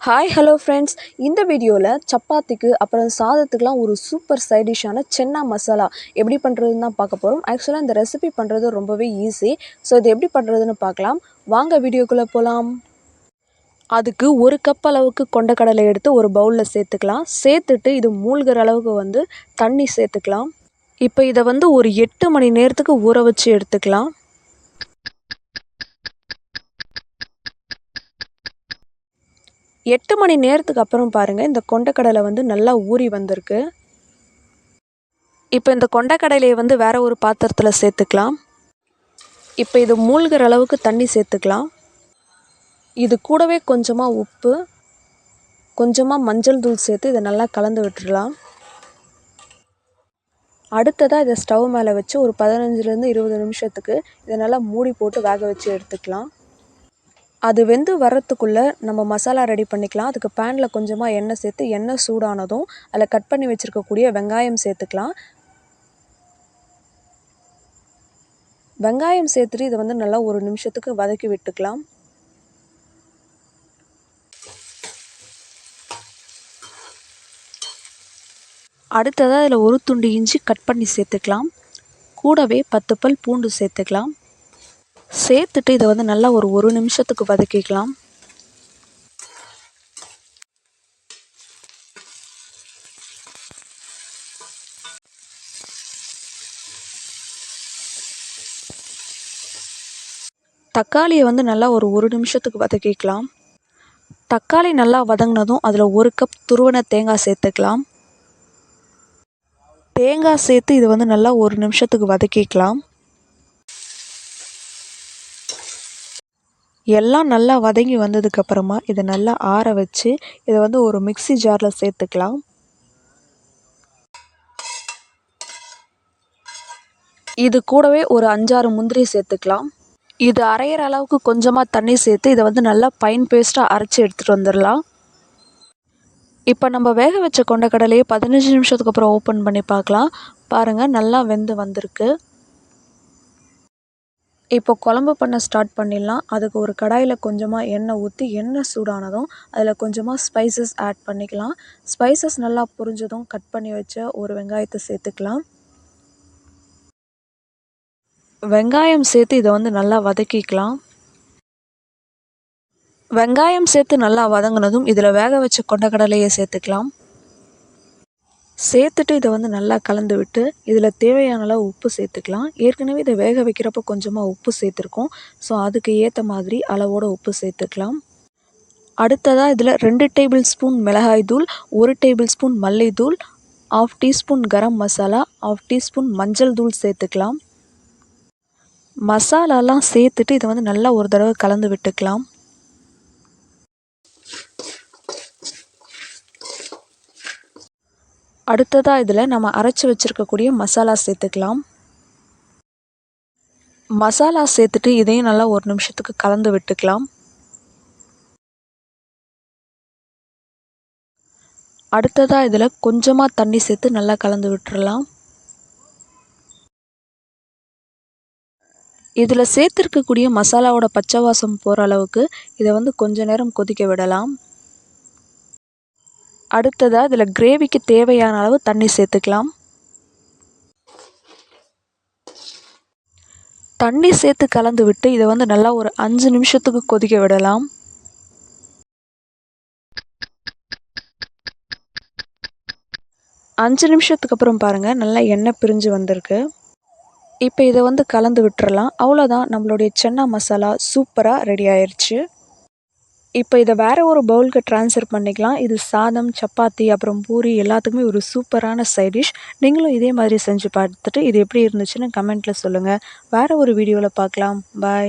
Hi hello friends இந்த வீடியோவில் சப்பாத்திக்கு அப்புறம் சாதத்துக்குலாம் ஒரு சூப்பர் சைட் டிஷ்ஷான சென்னா மசாலா எப்படி பண்ணுறதுன்னு தான் பார்க்க போகிறோம் ஆக்சுவலாக இந்த ரெசிபி பண்ணுறது ரொம்பவே ஈஸி ஸோ இது எப்படி பண்ணுறதுன்னு பார்க்கலாம். வாங்க வீடியோக்குள்ளே போகலாம் அதுக்கு ஒரு கப் அளவுக்கு கொண்டக்கடலை எடுத்து ஒரு பவுலில் சேர்த்துக்கலாம். சேர்த்துட்டு இது மூழ்கிற அளவுக்கு வந்து தண்ணி சேர்த்துக்கலாம். இப்போ இதை வந்து ஒரு எட்டு மணி நேரத்துக்கு ஊற வச்சு எடுத்துக்கலாம். எட்டு மணி நேரத்துக்கு அப்புறம் பாருங்கள் இந்த கொண்டக்கடலை வந்து நல்லா ஊறி வந்திருக்கு. இப்போ இந்த கொண்டக்கடலையை வந்து வேறு ஒரு பாத்திரத்தில் சேர்த்துக்கலாம். இப்போ இது மூழ்கிற அளவுக்கு தண்ணி சேர்த்துக்கலாம். இது கூடவே கொஞ்சமாக உப்பு கொஞ்சமாக மஞ்சள் தூள் சேர்த்து இதை நல்லா கலந்து விட்டுடலாம். அடுத்ததாக இதை ஸ்டவ் மேலே வச்சு ஒரு பதினஞ்சுலேருந்து இருபது நிமிஷத்துக்கு இதை நல்லா மூடி போட்டு வேக வச்சு எடுத்துக்கலாம். அது வெந்து வர்றதுக்குள்ளே நம்ம மசாலா ரெடி பண்ணிக்கலாம். அதுக்கு பேனில் கொஞ்சமாக எண்ணெய் சேர்த்து எண்ணெய் சூடானதும் அதில் கட் பண்ணி வச்சுருக்கக்கூடிய வெங்காயம் சேர்த்துக்கலாம். வெங்காயம் சேர்த்துட்டு இதை வந்து நல்லா ஒரு நிமிஷத்துக்கு வதக்கி விட்டுக்கலாம். அடுத்ததாக அதில் ஒரு துண்டு இஞ்சி கட் பண்ணி சேர்த்துக்கலாம். கூடவே பத்து பல் பூண்டு சேர்த்துக்கலாம். சேர்த்துட்டு இதை வந்து நல்லா ஒரு ஒரு நிமிஷத்துக்கு வதக்கிக்கலாம். தக்காளியை வந்து நல்லா ஒரு ஒரு நிமிஷத்துக்கு வதக்கிக்கலாம். தக்காளி நல்லா வதங்கினதும் அதில் ஒரு கப் துருவன தேங்காய் சேர்த்துக்கலாம். தேங்காய் சேர்த்து இதை வந்து நல்லா ஒரு நிமிஷத்துக்கு வதக்கிக்கலாம். எல்லாம் நல்லா வதங்கி வந்ததுக்கப்புறமா இதை நல்லா ஆற வச்சு இதை வந்து ஒரு மிக்சி ஜாரில் சேர்த்துக்கலாம். இது கூடவே ஒரு அஞ்சாறு முந்திரி சேர்த்துக்கலாம். இது அரைகிற அளவுக்கு கொஞ்சமாக தண்ணி சேர்த்து இதை வந்து நல்லா பைன் பேஸ்ட்டாக அரைச்சி எடுத்துகிட்டு வந்துடலாம். இப்போ நம்ம வேக வச்ச கொண்டக்கடலையே பதினஞ்சு நிமிஷத்துக்கு அப்புறம் ஓப்பன் பண்ணி பார்க்கலாம். பாருங்கள் நல்லா வெந்து வந்திருக்கு. இப்போ குழம்பு பண்ண ஸ்டார்ட் பண்ணிடலாம். அதுக்கு ஒரு கடாயில் கொஞ்சமாக எண்ணெய் ஊற்றி எண்ணெய் சூடானதும் அதில் கொஞ்சமாக ஸ்பைசஸ் ஆட் பண்ணிக்கலாம். ஸ்பைசஸ் நல்லா புரிஞ்சதும் கட் பண்ணி வச்ச ஒரு வெங்காயத்தை சேர்த்துக்கலாம். வெங்காயம் சேர்த்து இதை வந்து நல்லா வதக்கிக்கலாம். வெங்காயம் சேர்த்து நல்லா வதங்கினதும் இதில் வேக வச்ச கொண்டக்கடலையை சேர்த்துக்கலாம். சேர்த்துட்டு இதை வந்து நல்லா கலந்து விட்டு இதில் தேவையான அளவு உப்பு சேர்த்துக்கலாம். ஏற்கனவே இதை வேக வைக்கிறப்போ கொஞ்சமாக உப்பு சேர்த்துருக்கோம். ஸோ அதுக்கு ஏற்ற மாதிரி அளவோட உப்பு சேர்த்துக்கலாம். அடுத்ததாக இதில் ரெண்டு டேபிள் ஸ்பூன் மிளகாய் தூள் ஒரு டேபிள் ஸ்பூன் மல்லித்தூள் half teaspoon garam masala half teaspoon மஞ்சள் தூள் சேர்த்துக்கலாம். மசாலாலாம் சேர்த்துட்டு இதை வந்து நல்லா ஒரு தடவை கலந்து விட்டுக்கலாம். அடுத்ததாக இதில் நம்ம அரைச்சி வச்சுருக்கக்கூடிய மசாலா சேர்த்துக்கலாம். மசாலா சேர்த்துட்டு இதையும் நல்லா ஒரு நிமிஷத்துக்கு கலந்து விட்டுக்கலாம். அடுத்ததாக இதில் கொஞ்சமாக தண்ணி சேர்த்து நல்லா கலந்து விட்டுறலாம். இதில் சேர்த்துருக்கக்கூடிய மசாலாவோட பச்சை வாசம் போகிற அளவுக்கு இதை வந்து கொஞ்ச நேரம் கொதிக்க விடலாம். அடுத்ததாக இதில் கிரேவிக்கு தேவையான அளவு தண்ணி சேர்த்துக்கலாம். தண்ணி சேர்த்து கலந்து விட்டு இதை வந்து நல்லா ஒரு அஞ்சு நிமிஷத்துக்கு கொதிக்க விடலாம். அஞ்சு நிமிஷத்துக்கு அப்புறம் பாருங்கள் நல்லா எண்ணெய் பிரிஞ்சு வந்திருக்கு. இப்போ இதை வந்து கலந்து விட்டுறலாம். அவ்வளோதான் நம்மளுடைய சென்னா மசாலா சூப்பராக ரெடி ஆயிடுச்சு இப்போ இதை வேறு ஒரு பவுலுக்கு ட்ரான்ஸ்ஃபர் பண்ணிக்கலாம். இது சாதம் சப்பாத்தி அப்புறம் பூரி எல்லாத்துக்குமே ஒரு சூப்பரான சைட் டிஷ் நீங்களும் இதே மாதிரி செஞ்சு பார்த்துட்டு இது எப்படி இருந்துச்சுன்னு கமெண்ட்டில் சொல்லுங்கள் வேறு ஒரு வீடியோவில் பார்க்கலாம். பாய்